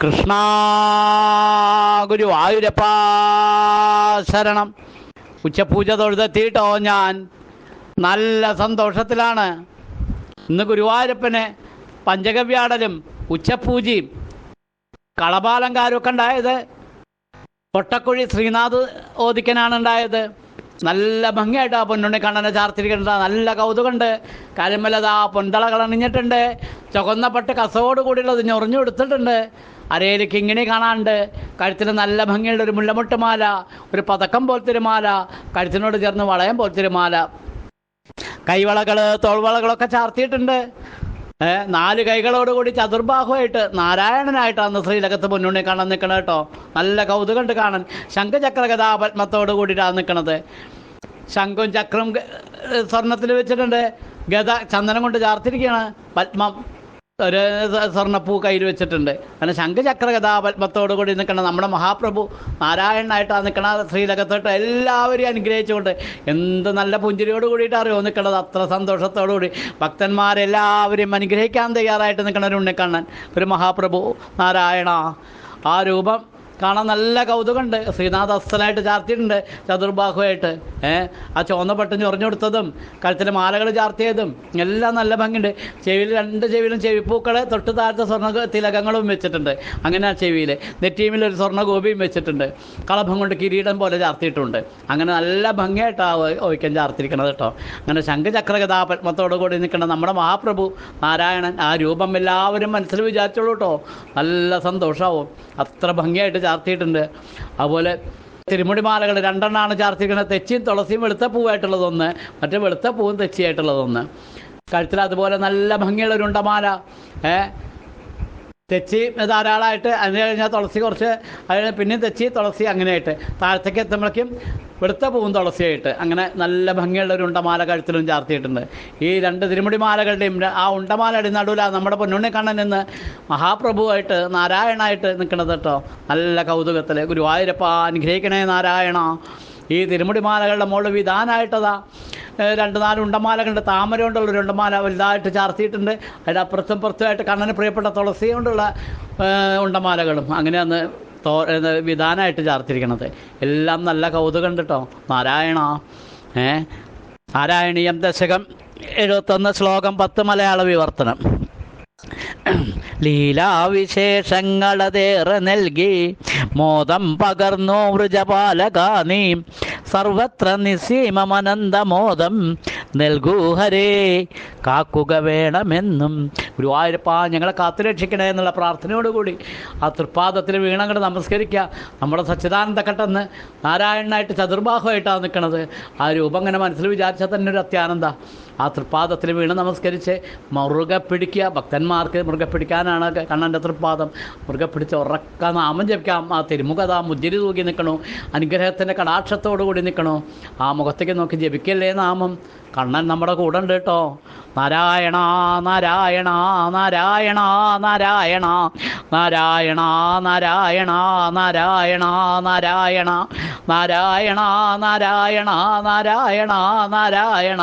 കൃഷ്ണ ഗുരുവായൂരപ്പാ ശരണം. ഉച്ചപൂജ തൊഴുതെത്തിയിട്ടോ ഞാൻ. നല്ല സന്തോഷത്തിലാണ്. ഇന്ന് ഗുരുവായൂരപ്പന് പഞ്ചഗവ്യാടലും ഉച്ചപൂജയും കളപാലങ്കാരൊക്കെ ഉണ്ടായത്. പൊട്ടക്കുഴി ശ്രീനാഥ് ഓദിക്കനാണ് ഉണ്ടായത്. നല്ല ഭംഗിയായിട്ട് ആ പൊന്നുണ്ണി കണ്ണനെ ചാർത്തിരിക്കുന്നുണ്ട് നല്ല കൗതുകമുണ്ട്. കരിമലത ആ പൊന്തളകൾ അണിഞ്ഞിട്ടുണ്ട്. ചുവന്ന പട്ട് കസവോട് കൂടിയുള്ളത് ഞൊറിഞ്ഞു കൊടുത്തിട്ടുണ്ട് അരയിൽ കിങ്ങിണി കാണാണ്ട് കഴുത്തിന് നല്ല ഭംഗിയുള്ള ഒരു മുല്ലമുട്ട് മാല ഒരു പതക്കം പോലത്തെ ഒരു മാല കഴുത്തിനോട് ചേർന്ന് വളയം പോലത്തെ ഒരു മാല. കൈവളകൾ തോൾവളകളൊക്കെ ചാർത്തിയിട്ടുണ്ട്. നാല് കൈകളോടുകൂടി ചതുർബാഹുവായിട്ട് നാരായണനായിട്ടാണ് ശ്രീലകത്ത് മുന്നോണി കാണാൻ നിൽക്കണത് കേട്ടോ. നല്ല കൗതുകമുണ്ട് കാണാൻ. ശംഖചക്ര കഥാപത്മത്തോടു കൂടിയിട്ടാണ് നിൽക്കണത്. ശംഖും ചക്രം സ്വർണത്തിൽ വെച്ചിട്ടുണ്ട്. ഗത ചന്ദനം കൊണ്ട് ചാർത്തിരിക്കുകയാണ്. പത്മം. ഒരു സ്വർണപ്പൂ കയ്യിൽ വെച്ചിട്ടുണ്ട്. അങ്ങനെ ശംഖചക്ര ഗതാപത്മത്തോട് കൂടി നിൽക്കണം നമ്മുടെ മഹാപ്രഭു നാരായണനായിട്ടാണ് നിൽക്കണ ശ്രീലകത്തോട്ട് എല്ലാവരെയും അനുഗ്രഹിച്ചുകൊണ്ട് എന്ത് നല്ല പുഞ്ചിരിയോട് കൂടിയിട്ട് അറിയോ നിൽക്കണത്. അത്ര സന്തോഷത്തോടു കൂടി ഭക്തന്മാരെല്ലാവരെയും അനുഗ്രഹിക്കാൻ തയ്യാറായിട്ട് നിൽക്കണ ഒരു ഉണ്ണിക്കണ്ണൻ. ഒരു മഹാപ്രഭു നാരായണ ആ രൂപം കാണാൻ നല്ല കൗതുകമുണ്ട്. ശ്രീനാഥ് അസ്സലായിട്ട് ചാർത്തിയിട്ടുണ്ട് ചതുർബാഹുവായിട്ട്. ഏ ആ ചുവന്ന പട്ട് ഞൊറിഞ്ഞു കൊടുത്തതും കഴുത്തിൽ മാലകൾ ചാർത്തിയതും എല്ലാം നല്ല ഭംഗിയുണ്ട്. ചെവിയിൽ രണ്ട് ചെവിയിലും ചെവിപ്പൂക്കൾ തൊട്ട് താഴത്തെ സ്വർണ തിലകങ്ങളും വെച്ചിട്ടുണ്ട്. അങ്ങനെ ആ ചെവിയിൽ നെറ്റീമിൽ ഒരു സ്വർണ ഗോപിയും വെച്ചിട്ടുണ്ട്. കളഭം കൊണ്ട് കിരീടം പോലെ ചാർത്തിയിട്ടുണ്ട്. അങ്ങനെ നല്ല ഭംഗിയായിട്ടാണ് ഒഴിക്കാൻ ചാർത്തിരിക്കണത് കേട്ടോ. അങ്ങനെ ശംഖചക്ര ഗതാപത്മത്തോടു കൂടി നിൽക്കുന്ന നമ്മുടെ മഹാപ്രഭു നാരായണൻ ആ രൂപം എല്ലാവരും മനസ്സിൽ വിചാരിച്ചോളൂ കേട്ടോ. നല്ല സന്തോഷമാവും അത്ര ഭംഗിയായിട്ട് ചാർത്തിയിട്ടുണ്ട്. അതുപോലെ തിരുമുടിമാലകൾ രണ്ടെണ്ണമാണ് ചാർത്തിരിക്കുന്നത് തെച്ചിയും തുളസിയും വെളുത്ത പൂവായിട്ടുള്ളതൊന്ന് മറ്റേ വെളുത്ത പൂവും തെച്ചിയായിട്ടുള്ളതൊന്ന്. കഴുത്തിൽ അതുപോലെ നല്ല ഭംഗിയുള്ള ഉണ്ടമാല. ഏ? തെച്ചി ധാരാളമായിട്ട് അതിന് കഴിഞ്ഞാൽ തുളസി കുറച്ച് അതിന് പിന്നെയും തെച്ചി തുളസി അങ്ങനെയായിട്ട്. താഴത്തേക്ക് എത്തുമ്പോഴേക്കും വെളുത്ത പൂവും തുളസിയായിട്ട് അങ്ങനെ നല്ല ഭംഗിയുള്ള ഒരു ഉണ്ടമാല കഴുത്തിലും ചാർത്തിയിട്ടുണ്ട്. ഈ രണ്ട് തിരുമുടി മാലകളുടെയും ആ ഉണ്ടമാലയുടെ നടുവിലാണ് നമ്മുടെ പൊന്നുണ്ണി കണ്ണൻ എന്ന് മഹാപ്രഭുവായിട്ട് നാരായണായിട്ട് നിൽക്കുന്നത് കേട്ടോ. നല്ല കൗതുകത്തിൽ ഗുരുവായൂരപ്പ അനുഗ്രഹിക്കണേ നാരായണ. ഈ തിരുമുടി മാലകളുടെ മുകളിൽ വിധാനായിട്ടതാ രണ്ട് നാല് ഉണ്ടമാലകളുണ്ട് താമര കൊണ്ടുള്ള ഒരു ഉണ്ടമാല വലുതായിട്ട് ചാർത്തിയിട്ടുണ്ട്. അതിന്റെ അപ്പുറത്തും പുറത്തുമായിട്ട് കണ്ണന് പ്രിയപ്പെട്ട തുളസി കൊണ്ടുള്ള ഉണ്ടമാലകളും. ഉണ്ടമാലകളും അങ്ങനെയാണ് തോ വിധാനമായിട്ട് ചാർത്തിരിക്കണത്. എല്ലാം നല്ല കൗതുകം കേട്ടോ നാരായണ ഏ നാരായണീയം ദശകം എഴുപത്തൊന്ന് ശ്ലോകം പത്ത് മലയാള വിവർത്തനം. ലീലാവിശേഷങ്ങളതേറെ നൽകി മോദം പകർന്നു വൃജപാലകാ നീ സർവത്ര നിസീമമനന്ദമോദം നൽകൂ ഹരേ. കാക്കുക വേണമെന്നും ഗുരുവായൂരപ്പ ഞങ്ങളെ കാത്തുരക്ഷിക്കണേ എന്നുള്ള പ്രാർത്ഥനയോടുകൂടി ആ തൃപ്പാദത്തിൽ വീണങ്ങട് നമസ്കരിക്കുക നമ്മുടെ സച്ചിദാനന്ദ കട്ടെന്ന് നാരായണനായിട്ട് ചതുർബാഹുമായിട്ടാണ് നിൽക്കുന്നത് ആ രൂപം അങ്ങനെ മനസ്സിൽ വിചാരിച്ചാൽ തന്നെ ഒരു അത്യാനന്ദ. ആ തൃപ്പാദത്തിൽ വീണ് നമസ്കരിച്ച് മുറുകെ പിടിക്കുക ഭക്തന്മാർക്ക് മുറുകെ പിടിക്കാനാണ് കണ്ണന്റെ തൃപ്പാദം മുറുകെ പിടിച്ച് ഉറക്ക നാമം ജപിക്കാം ആ തിരുമുഖത മുദ്രി തൂക്കി നിൽക്കണു അനുഗ്രഹത്തിന്റെ കടാക്ഷത്തോടു കൂടി നിൽക്കണോ ആ മുഖത്തേക്ക് നോക്കി ജപിക്കല്ലേ നാമം കണ്ണൻ നമ്മുടെ കൂടെ ഉണ്ട് കേട്ടോ നാരായണ നാരായണ നാരായണ നാരായണ നാരായണ നാരായണ നാരായണ നാരായണ നാരായണ നാരായണ നാരായണ നാരായണ